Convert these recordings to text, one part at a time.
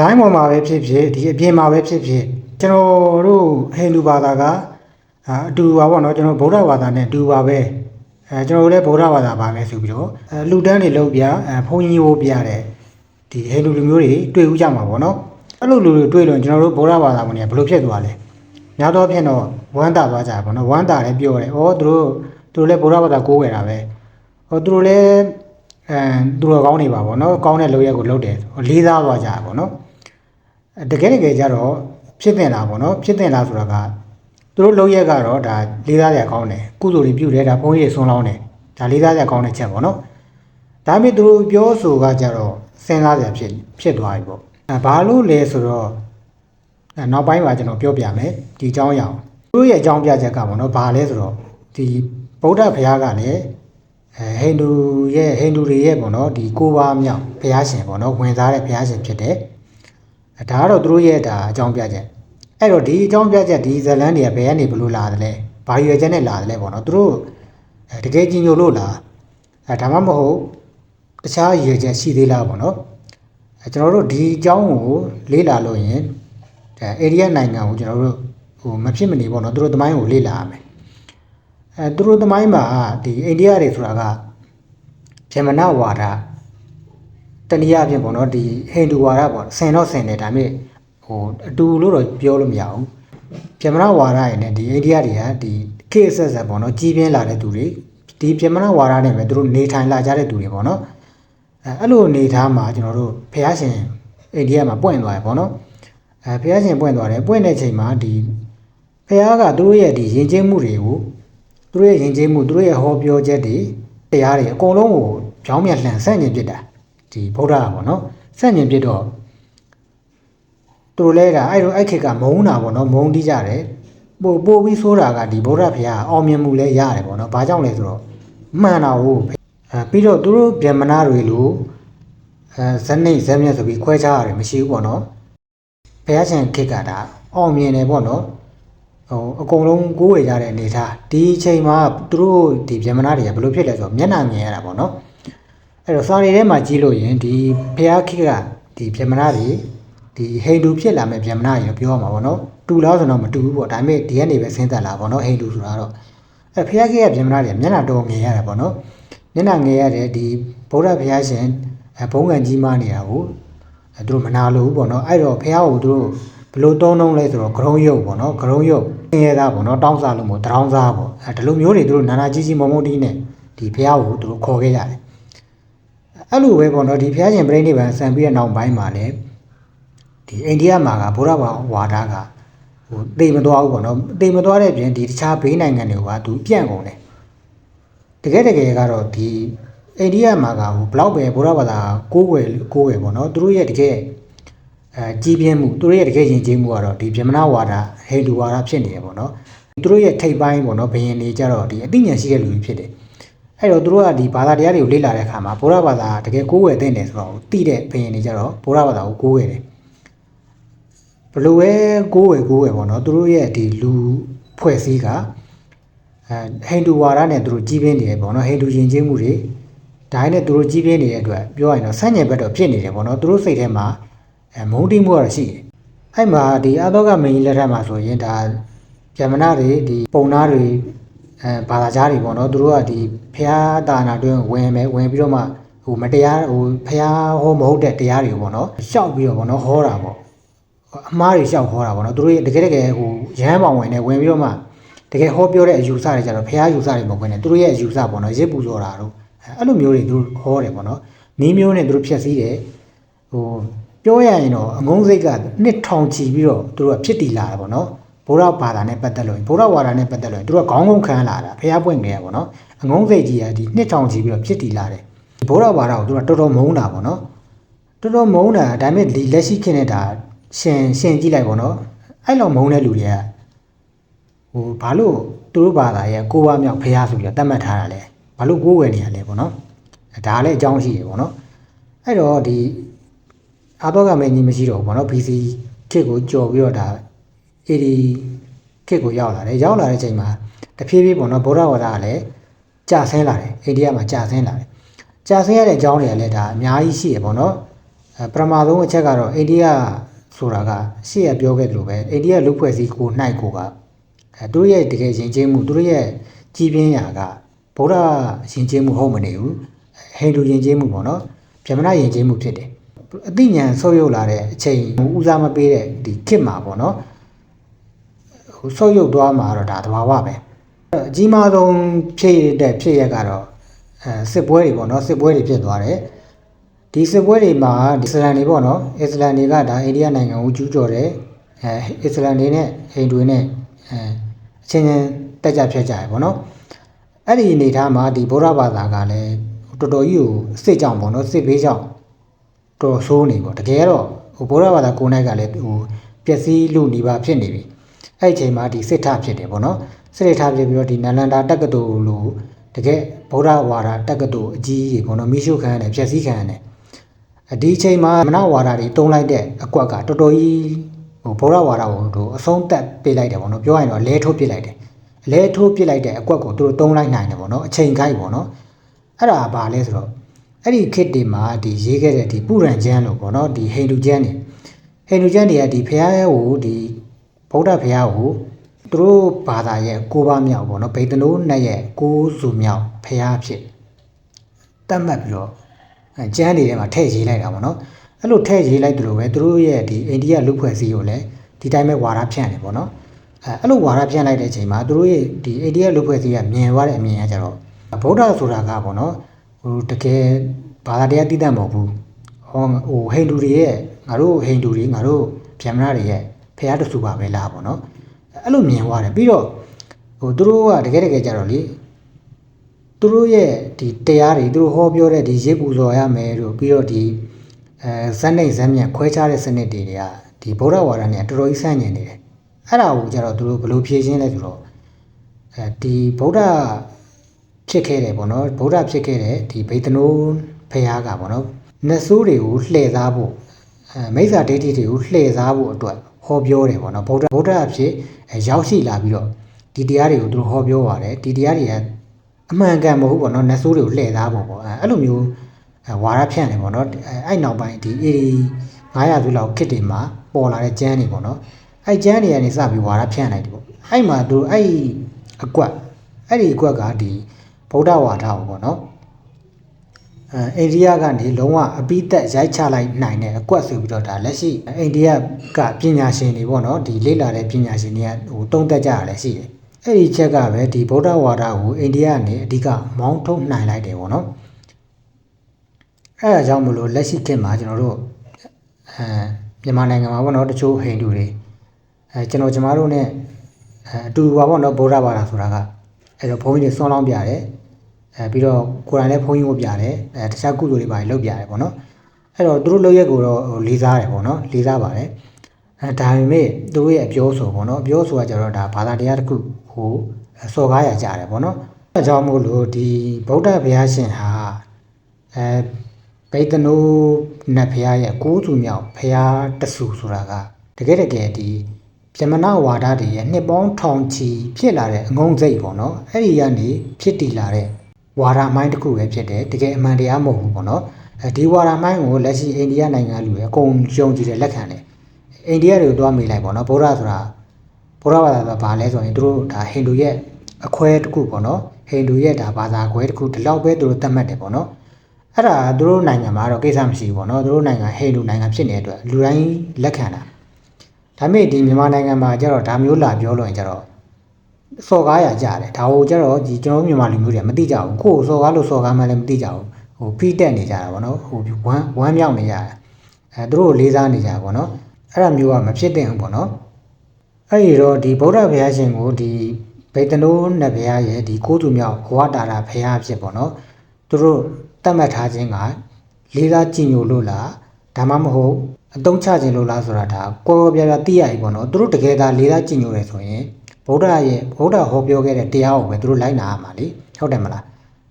တိုင်းပေါ်မှာပဲဖြစ်ဖြစ်ဒီအပြင်မှာပဲဖြစ်ဖြစ်ကျွန်တော်တို့ဟိန္ဒူဘာသာကအာအတူပါပေါ့နော်ကျွန်တော်ဗုဒ္ဓဘာသာနဲ့အတူပါပဲအဲကျွန်တော်တို့လည်းဗုဒ္ဓဘာသာပါပဲဆိုပြီးတော့အဲလူတန်းတွေလောက်ပြအဲဘုန်းကြီးဟိုပြတဲ့ဒီဟိန္ဒူလူမျိုးတွေတွေ့ဦးကြမှာပေါ့နော်အဲ့လိုလူတွေတွေ့လို့ကျွန်တော်တို့ဗုဒ္ဓဘာသာဝင်တွေကဘယ်လိုဖြစ်သွားလဲများသောအားဖြင့်တော့ဝမ်းတာသွားကြပါပေါ့နော်ဝမ်းတာလည်းပြောတယ်ဩသူတို့သူတို့လည်းဗုဒ္ဓဘာသာကိုးခဲ့တာပဲဟောသူတို့လည်းအဲသူတို့ကောင်းနေပါပေါ့နော်ကောင်းတဲ့လုပ်ရက်ကိုလုပ်တယ်ဟောလေးစားသွားကြတာပေါ့နော်အဲ တကယ်တကယ်ကြတော့ဖြစ်တင်လာပေါ့နော်ဖြစ်တင်လာဆိုတာကသူတို့လောက်ရက်ကတော့ဒါလေးစားရကောင်းတယ်ကုသိုလ်တွေပြုတယ်ဒါဘုန်းကြီးတွေဆွန်းလောင်းတယ်ဒါလေးစားရကောင်းတဲ့ချက်ပေါ့နော်ဒါပေမဲ့သူတို့ပြောဆိုကကြတော့စဉ်းစားရဖြစ်ဖြစ်သွားပြီပေါ့အဲဘာလို့လဲဆိုတော့အဲနောက်ပိုင်းမှာကျွန်တော်ပြောပြမယ်ဒီအကြောင်းအရာကိုသူတို့ရဲ့အကြောင်းပြချက်ကပေါ့နော်ဘာလဲဆိုတော့ဒီဗုဒ္ဓဘုရားကလည်းအဲဟိန္ဒူရဲ့ဟိန္ဒူတွေရဲ့ပေါ့နော်ဒီကိုးပါးမြောက်ဘုရားရှင်ပေါ့နော်ဝင်စားတဲ့ဘုရားရှင်ဖြစ်တယ်အဲ ဒါကတော့သူတို့ရဲ့ဒါအကြောင်းပြချက်အဲ့တော့ဒီအကြောင်းပြချက်ဒီဇလန်းတွေကဘယ်ကနေဘလို့လာတယ်လဲဘာရွယ်ချက်နဲ့လာတယ်လဲပေါ့နော်သူတို့အဲတကယ်ကြီးညိုလို့လားအဲဒါမှမဟုတ်တခြားရွယ်ချက်ရှိသေးလားပေါ့နော်အဲကျွန်တော်တို့ဒီအကြောင်းကိုလေ့လာလို့ရင်အဲအေရီးယားနိုင်ငံကိုကျွန်တော်တို့ဟိုမဖြစ်မနေပေါ့နော်သူတို့သမိုင်းကိုလေ့လာရမယ်အဲသူတို့သမိုင်းမှာဒီအိန္ဒိယတွေဆိုတာကဂျမနဝါဒ တနည်းအားဖြင့်ပေါ့နော်ဒီဟိန္ဒူဝါဒပေါ့ဆင်တော့ဆင်တယ်ဒါပေမဲ့ဟိုအတူလို့တော့ပြောလို့မရဘူးပြမနာဝါဒရယ်နဲ့ဒီအိန္ဒိယတွေကဒီခေတ်ဆက်ဆက်ပေါ့နော်ကြီးပြင်းလာတဲ့သူတွေဒီပြမနာဝါဒနဲ့ပဲသူတို့နေထိုင်လာကြတဲ့သူတွေပေါ့နော်အဲအဲ့လိုနေထားမှာကျွန်တော်တို့ဖះရှင်အိန္ဒိယမှာပွင့်သွားတယ်ပေါ့နော်အဲဖះရှင်ပွင့်သွားတယ်ပွင့်တဲ့ချိန်မှာဒီဖះကသူတို့ရဲ့ဒီယဉ်ကျေးမှုတွေကိုသူတို့ရဲ့ယဉ်ကျေးမှုသူတို့ရဲ့ဟောပြောချက်တွေတရားတွေအကုန်လုံးကိုကြောင်းမြတ်လှန်ဆန့်ကျင်ပြစ်တာ ဒီဗုဒ္ဓကပေါ့နော်ဆန့်ကျင်ပြစ်တော့သူတို့လည်းကအဲ့လိုအဲ့ခေတ်ကမုန်းတာပေါ့နော်မုန်းတိကြတယ်ပို့ပို့ပြီးဆိုတာကဒီဗုဒ္ဓဘုရားအောင်မြင်မှုလည်းရတယ်ပေါ့နော်ဘာကြောင့်လဲဆိုတော့မှန်တာဟုတ်အဲပြီးတော့သူတို့ဗြဟ္မဏတွေလို့အဲဇနိဇမျက်ဆိုပြီးခွဲခြားရတယ်မရှိဘူးပေါ့နော်ဘုရားရှင်ခေတ်ကဒါအောင်မြင်တယ်ပေါ့နော်ဟိုအကုန်လုံးကိုးဝေကြတဲ့အနေထားဒီအချိန်မှာသူတို့ဒီဗြဟ္မဏတွေကဘယ်လိုဖြစ်လဲဆိုတော့မျက်နှာမြင်ရတာပေါ့နော် အဲ့တော့စာရီထဲမှာကြည့်လို့ရင်ဒီဘုရားခေတ်ကဒီဗြဟ္မဏတွေဒီဟိန္ဒူဖြစ်လာမဲ့ဗြဟ္မဏတွေလို့ပြောရမှာပေါ့နော်တူလားဆိုတော့မတူဘူးပေါ့ဒါပေမဲ့ဒီကနေပဲဆင်းသက်လာပေါ့နော်ဟိန္ဒူဆိုတာတော့အဲ့ဘုရားခေတ်ကဗြဟ္မဏတွေမျက်နှာတော်ငယ်ရတာပေါ့နော်မျက်နှာငယ်ရတယ်ဒီဗုဒ္ဓဘုရားရှင်အဲဘုံကံကြီးမနေတာကိုအဲသူတို့မနာလို့ဘူးပေါ့နော်အဲ့တော့ဘုရားကိုသူတို့ဘယ်လိုတုံးတုံးလဲဆိုတော့ဂရုံးရုပ်ပေါ့နော်ဂရုံးရုပ်ဆင်းရဲသားပေါ့နော်တောင်းစားလို့မို့တရောင်းစားပေါ့အဲဒီလိုမျိုးတွေသူတို့နာနာကြီးကြီးမုံမုံတီးနဲ့ဒီဘုရားကိုသူတို့ခေါ်ခဲ့ကြတယ် အဲ့လိုပဲပေါ့နော်ဒီဘုရားရှင်ပြိဋိဘံဆံပြီးတဲ့နောက်ပိုင်းမှာလည်းဒီအိန္ဒိယမှာကဘုရားဘာဝါဒကဟိုတိမ်မသွားဘူးပေါ့နော်တိမ်မသွားတဲ့ပြင်ဒီတခြားဘေးနိုင်ငံတွေကသူပြန့်ကုန်တယ်တကယ်တကယ်ကတော့ဒီအိန္ဒိယမှာကဟိုဘလောက်ပဲဘုရားဘာသာကိုးွယ်ကိုးွယ်ပေါ့နော်သူတို့ရဲ့တကယ်အဲကြီးပြင်းမှုသူတို့ရဲ့တကယ်ယဉ်ကျေးမှုကတော့ဒီဗြဟ္မဏဝါဒဟိန္ဒူဝါဒဖြစ်နေတယ်ပေါ့နော်သူတို့ရဲ့ထိပ်ပိုင်းပေါ့နော်ဘယင်တွေကြတော့ဒီအသိဉာဏ်ရှိတဲ့လူတွေဖြစ်တယ် အဲ့တော့သူတို့ကဒီဘာသာတရားတွေကိုလေ့လာတဲ့အခါမှာဘုရားဘာသာတကယ်ကိုးဝယ်တဲ့တယ်ဆိုတော့သိတဲ့ဘယင်တွေကြတော့ဘုရားဘာသာကိုကိုးဝယ်တယ်ဘလို့ပဲကိုးဝယ်ကိုးဝယ်ပေါ့နော်သူတို့ရဲ့ဒီလူဖွဲ့စည်းကအဲဟိန္ဒူဝါဒနဲ့သူတို့ကြီးပြင်းနေတယ်ပေါ့နော်ဟိန္ဒူယဉ်ကျေးမှုတွေဒါနဲ့သူတို့ကြီးပြင်းနေတဲ့အတွက်ပြောရရင်တော့ဆန့်ကျင်ဘက်တော့ဖြစ်နေတယ်ပေါ့နော်သူတို့စိတ်ထဲမှာအဲမုန်းတိမှုကတော့ရှိတယ်အဲ့မှာဒီအာသောကမင်းကြီးလက်ထက်မှာဆိုရင်ဒါဂျမနာတွေဒီပုံနာတွေ အဲဘာသာကြားတွေပေါ့နော်သူတို့ကဒီဖះတာနာတွင်းဝင်မယ်ဝင်ပြီးတော့မှဟိုမတရားဟိုဖះဟောမဟုတ်တဲ့တရားတွေပေါ့နော်ရှောက်ပြီးတော့ပေါ့နော်ဟောတာပေါ့အမားတွေရှောက်ဟောတာပေါ့နော်သူတို့ရဲ့တကယ်တကယ်ဟိုရဟန်းပေါင်ဝင်နေဝင်ပြီးတော့မှတကယ်ဟောပြောတဲ့အယူဆတွေကြတော့ဖះယူဆတွေမဟုတ်ဘဲနဲ့သူတို့ရဲ့အယူဆပေါ့နော်ရစ်ပူဇော်တာတော့အဲ့လိုမျိုးတွေသူတို့ဟောတယ်ပေါ့နော်နီးမျိုးနဲ့သူတို့ဖြည့်ဆည်းတယ်ဟိုပြောရရင်တော့အငုံးစိတ်ကနှစ်ထောင်ချီပြီးတော့သူတို့ကဖြစ်တည်လာတာပေါ့နော် ဘုရားဘာသာနဲ့ပတ်သက်လို့ဘုရားဝါဒနဲ့ပတ်သက်လို့သူတို့ကခေါင်းငုံခံလာတာဖះပွင့်နေရပါတော့အငုံစိတ်ကြီးကဒီနှစ်ထောင်ချီပြီးတော့ဖြစ်တည်လာတယ်ဘုရားဝါဒကိုသူကတော်တော်မုန်းတာပေါ့နော်တော်တော်မုန်းတာဒါပေမဲ့ဒီလက်ရှိခင်းနေတာရှင်ရှင်ကြည့်လိုက်ပေါ့နော်အဲ့လိုမုန်းတဲ့လူတွေကဟိုဘာလို့သူတို့ဘာသာရဲ့ကိုးဝါမြောက်ဖះဆိုပြီးတော့တတ်မှတ်ထားတာလဲဘာလို့ကိုးဝယ်နေရလဲပေါ့နော်ဒါလည်းအကြောင်းရှိတယ်ပေါ့နော်အဲ့တော့ဒီအာတော့ကမင်းကြီးမရှိတော့ဘူးပေါ့နော် BC ခေတ်ကိုကြော်ပြီးတော့ဒါ အေဒီခေတ်ကိုရောက်လာတယ်ရောက်လာတဲ့အချိန်မှာတဖြည်းဖြည်းပေါ့နော်ဗုဒ္ဓဝါဒကလည်းကြာဆင်းလာတယ်အိန္ဒိယမှာကြာဆင်းလာတယ်ကြာဆင်းရတဲ့အကြောင်းတွေကလည်းဒါအများကြီးရှိရပေါ့နော်အဲအဲပထမဆုံးအချက်ကတော့အိန္ဒိယဆိုတာကရှေ့ကပြောခဲ့သလိုပဲအိန္ဒိယလူဖွဲ့စည်းကိုနှိုက်ကိုကအဲသူတို့ရဲ့တကယ်ရင်ကျေးမှုသူတို့ရဲ့ကြီးပြင်းရာကဗုဒ္ဓရင်ကျေးမှုဟုတ်မနေဘူးဟိန္ဒူရင်ကျေးမှုပေါ့နော်ဗြဟ္မဏရင်ကျေးမှုဖြစ်တယ်အသိဉာဏ်ဆုပ်ယုပ်လာတဲ့အချိန်ဦးစားမပေးတဲ့ဒီခေတ်မှာပေါ့နော် ဟိုဆုပ်ယုပ်သွားမှာတော့ဒါသဘာဝပဲအကြီးမားဆုံးဖြစ်တဲ့ဖြစ်ရက်ကတော့အဲစစ်ပွဲတွေပေါ့နော်စစ်ပွဲတွေဖြစ်သွားတယ်ဒီစစ်ပွဲတွေမှာဒီအစ္စလမ်တွေပေါ့နော်အစ္စလမ်တွေကဒါအိန္ဒိယနိုင်ငံကိုကျူးကျော်တယ်အဲအစ္စလမ်တွေနဲ့ဟိန္ဒူတွေနဲ့အဲအချင်းချင်းတက်ကြဖြတ်ကြရပေါ့နော်အဲ့ဒီအနေထားမှာဒီဗုဒ္ဓဘာသာကလည်းတော်တော်ကြီးကိုစစ်ကြောင်ပေါ့နော်စစ်ဘေးကြောင်တော်တော်ဆိုးနေပေါ့တကယ်တော့ဟိုဗုဒ္ဓဘာသာကိုယ်၌ကလည်းဟိုပျက်စီးလို့နေပါဖြစ်နေပြီ အဲ့ဒီအချိန်မှာဒီစစ်ထဖြစ်တယ်ပေါ့နော်စစ်ထဖြစ်ပြီးတော့ဒီနလန္ဒာတက္ကသိုလ်လို့တကယ်ဗုဒ္ဓဝါဒတက္ကသိုလ်အကြီးကြီးပေါ့နော်မိရှုခံရတယ်ပျက်စီးခံရတယ်အဒီအချိန်မှာမနဝါဒတွေတုံးလိုက်တဲ့အကွက်ကတော်တော်ကြီးဟိုဗုဒ္ဓဝါဒကိုတို့အဆုံးသက်ပေးလိုက်တယ်ပေါ့နော်ပြောရရင်တော့လဲထိုးပစ်လိုက်တယ်လဲထိုးပစ်လိုက်တဲ့အကွက်ကိုတို့တုံးလိုက်နိုင်တယ်ပေါ့နော်အချိန်ခိုက်ပေါ့နော်အဲ့ဒါဘာလဲဆိုတော့အဲ့ဒီခေတ်တွေမှာဒီရေးခဲ့တဲ့ဒီပုရန်ကျမ်းလို့ပေါ့နော်ဒီဟိန္ဒူကျမ်းတွေဟိန္ဒူကျမ်းတွေကဒီဖះကိုဒီ ဗုဒ္ဓဖះကိုသူတို့ဘာသာရဲ့ကိုးပါးမြောက်ပေါ့နော်ဗေဒနိုးနဲ့ရဲ့ကိုးစုမြောက်ဖះဖြစ်တတ်မှတ်ပြီးတော့အဲကျန်းနေထဲမှာထည့်ရေးလိုက်တာပေါ့နော်အဲ့လိုထည့်ရေးလိုက်တယ်လို့ပဲသူတို့ရဲ့ဒီအိန္ဒိယလူဖွဲ့စည်းကိုလည်းဒီတိုင်းပဲဝါဒဖြန့်တယ်ပေါ့နော်အဲအဲ့လိုဝါဒဖြန့်လိုက်တဲ့အချိန်မှာသူတို့ရဲ့ဒီအိန္ဒိယလူဖွဲ့စည်းကမြင်သွားတဲ့အမြင်ကကြတော့ဗုဒ္ဓဆိုတာကပေါ့နော်ဟိုတကယ်ဘာသာတရားတည်တတ်မဟုတ်ဘူးဟောဟိုဟိန္ဒူတွေရဲ့ငါတို့ဟိန္ဒူတွေငါတို့ဗြဟ္မဏတွေရဲ့ ဖះတဆူပါပဲလားပေါ့နော်အဲ့လိုမြင်သွားတယ်ပြီးတော့ဟိုသူတို့ကတကယ်တကယ်ကြတော့လေသူတို့ရဲ့ဒီတရားတွေသူတို့ဟောပြောတဲ့ဒီရေပူဇော်ရမယ်တို့ပြီးတော့ဒီအဲဇက်နိုင်ဇက်မြတ်ခွဲခြားတဲ့စနစ်တွေတွေကဒီဗုဒ္ဓဝါဒနဲ့တော်တော်ကြီးဆန့်ကျင်နေတယ်အဲ့ဒါကိုကြတော့သူတို့ဘယ်လိုဖြေရှင်းလဲဆိုတော့အဲဒီဗုဒ္ဓဖြစ်ခဲ့တယ်ပေါ့နော်ဗုဒ္ဓဖြစ်ခဲ့တဲ့ဒီဗေဒနိုးဖရာကပေါ့နော်နတ်ဆိုးတွေကိုလှည့်စားဖို့အဲမိစ္ဆာဒိဋ္ဌိတွေကိုလှည့်စားဖို့အတွက် ဟောပြောတယ်ပေါ့နော်ဗုဒ္ဓဗုဒ္ဓအဖြစ်အဲရောက်ရှိလာပြီးတော့ဒီတရားတွေကိုသူတို့ဟောပြောပါတယ်ဒီတရားတွေကအမှန်ကန်မဟုတ်ဘူးပေါ့နော်နတ်ဆိုးတွေကိုလှည့်သားဖို့ပေါ့အဲအဲ့လိုမျိုးအဲဝါရဖြန့်တယ်ပေါ့နော်အဲအဲ့နောက်ပိုင်းဒီ AD 900စုလောက်ခစ်တွေမှာပေါ်လာတဲ့ကျမ်းတွေပေါ့နော်အဲ့ကျမ်းတွေကနေစပြီးဝါရဖြန့်လိုက်တယ်ပေါ့အဲ့မှာသူအဲ့အကွက်အဲ့ဒီအကွက်ကဒီဗုဒ္ဓဝါဒကိုပေါ့နော် အဲအိန္ဒိယကနေလုံးဝအပိသက်ရိုက်ချလိုက်နိုင်တဲ့အကွက်ဆိုပြီးတော့ဒါလက်ရှိအိန္ဒိယကပညာရှင်တွေပေါ့နော်ဒီလေ့လာတဲ့ပညာရှင်တွေကဟိုတုံးတက်ကြရလဲရှိတယ်အဲ့ဒီချက်ကပဲဒီဗုဒ္ဓဝါဒကိုအိန္ဒိယကနေအဓိကမောင်းထုတ်နိုင်လိုက်တယ်ပေါ့နော်အဲ့ဒါကြောင့်မလို့လက်ရှိခေတ်မှာကျွန်တော်တို့အဲမြန်မာနိုင်ငံမှာပေါ့နော်တချို့ဟိန္ဒူတွေအဲကျွန်တော်ကျမတို့ ਨੇ အဲအတူတူပါပေါ့နော်ဗုဒ္ဓဘာသာဆိုတာကအဲ့တော့ဘုန်းကြီးတွေဆွမ်းလောင်းပြတယ် အဲပြီးတော့ကိုယ်တိုင်လည်းဘုန်းကြီးကိုပြတယ်အဲတခြားကုသိုလ်တွေပါလုပ်ပြတယ်ပေါ့နော်အဲ့တော့သူတို့လုပ်ရက်ကိုတော့ဟိုလေးစားတယ်ပေါ့နော်လေးစားပါတယ်အဲဒါပေမဲ့သူတို့ရဲ့အပြောဆိုပေါ့နော်အပြောဆိုတာကြတော့ဒါဘာသာတရားတစ်ခုဟိုစော်ကားရကြတယ်ပေါ့နော်အဲကြောင့်မို့လို့ဒီဗုဒ္ဓဘုရားရှင်ဟာအဲဗေဒနိုးနတ်ဘုရားရဲ့ကိုးစုမြောက်ဘုရားတဆူဆိုတာကတကယ်တကယ်ဒီပြမနာဝါဒတွေရဲ့နှစ်ပေါင်းထောင်ချီဖြစ်လာတဲ့အငုံစိတ်ပေါ့နော်အဲ့ဒီကနေဖြစ်တည်လာတဲ့ ဝါဒမိုင်းတစ်ခုပဲဖြစ်တယ်တကယ်အမှန်တရားမဟုတ်ဘူးပေါ့နော်အဲဒီဝါဒမိုင်းကိုလက်ရှိအိန္ဒိယနိုင်ငံလူတွေအကုန်ယုံကြည်တယ်လက်ခံတယ်အိန္ဒိယတွေကိုတွားမိလိုက်ပေါ့နော်ဗုဒ္ဓဆိုတာဗုဒ္ဓဘာသာဆိုတာဘာလဲဆိုရင်သူတို့ဒါဟိန္ဒူရဲ့အခွဲတစ်ခုပေါ့နော်ဟိန္ဒူရဲ့ဒါဘာသာခွဲတစ်ခုဒီလောက်ပဲသူတို့သတ်မှတ်တယ်ပေါ့နော်အဲ့ဒါသူတို့နိုင်ငံမှာတော့ကိစ္စမရှိဘူးပေါ့နော်သူတို့နိုင်ငံဟိန္ဒူနိုင်ငံဖြစ်နေတဲ့အတွက်လူတိုင်းလက်ခံတာဒါပေမဲ့ဒီမြန်မာနိုင်ငံမှာကျတော့ဒါမျိုးလာပြောလို့ရင်ကျတော့ စော်ကားရကြတယ်ဒါဟိုကျတော့ဒီကျွန်တော်မြန်မာလူမျိုးတွေကမသိကြဘူးကိုယ်စော်ကားလို့စော်ကားမှလည်းမသိကြဘူးဟိုဖိတက်နေကြတာပေါ့နော်ဟိုဝမ်းဝမ်းမြောက်နေကြတယ်အဲသူတို့ကိုလေးစားနေကြတာပေါ့နော်အဲ့ဒါမျိုးကမဖြစ်သင့်ဘူးပေါ့နော်အဲ့ဒီတော့ဒီဗုဒ္ဓဘုရားရှင်ကိုဒီဗေဒနိုးနတ်ဘုရားရဲ့ဒီကိုးသူမြောက်ဘဝတာရာဘုရားဖြစ်ပေါ့နော်သူတို့တတ်မှတ်ထားခြင်းကလေးစားကြည်ညိုလို့လားဒါမှမဟုတ်အတုံးချခြင်းလို့လားဆိုတာဒါကိုယ်ပြပြသိရပြီပေါ့နော်သူတို့တကယ်သာလေးစားကြည်ညိုတယ်ဆိုရင် ဗုဒ္ဓရဲ့ဗုဒ္ဓဟောပြောခဲ့တဲ့တရားကိုပဲသူတို့လိုက်နာရမှာလေဟုတ်တယ်မလား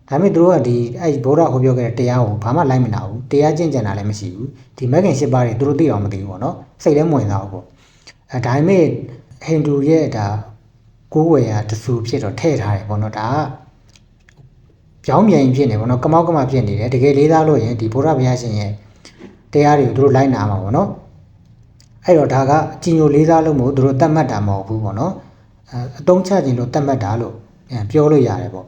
ဒါပေမဲ့သူတို့ကဒီအဲ့ဗုဒ္ဓဟောပြောခဲ့တဲ့တရားကိုဘာမှလိုက်မနာဘူးတရားကျင့်ကြံတာလည်းမရှိဘူးဒီမဂ်ခင်၈ပါးတွေသူတို့သိအောင်မသိဘူးပေါ့နော်စိတ်လည်းမဝင်စားဘူးပေါ့အဲဒါပေမဲ့ဟိန္ဒူရဲ့ဒါကိုးဝယ်ရာတဆူဖြစ်တော့ထည့်ထားတယ်ပေါ့နော်ဒါကကြောင်းမြိုင်ဖြစ်နေပေါ့နော်ကမောက်ကမဖြစ်နေတယ်တကယ်လေးစားလို့ရင်ဒီဗုဒ္ဓဘုရားရှင်ရဲ့တရားတွေကိုသူတို့လိုက်နာမှာပေါ့နော်အဲ့တော့ဒါကအကြီးညိုလေးစားလို့မို့သူတို့တတ်မှတ်တာမဟုတ်ဘူးပေါ့နော် အတုံးချခြင်းလို့သတ်မှတ်တာလို့ပြောလို့ရတယ်ပေါ့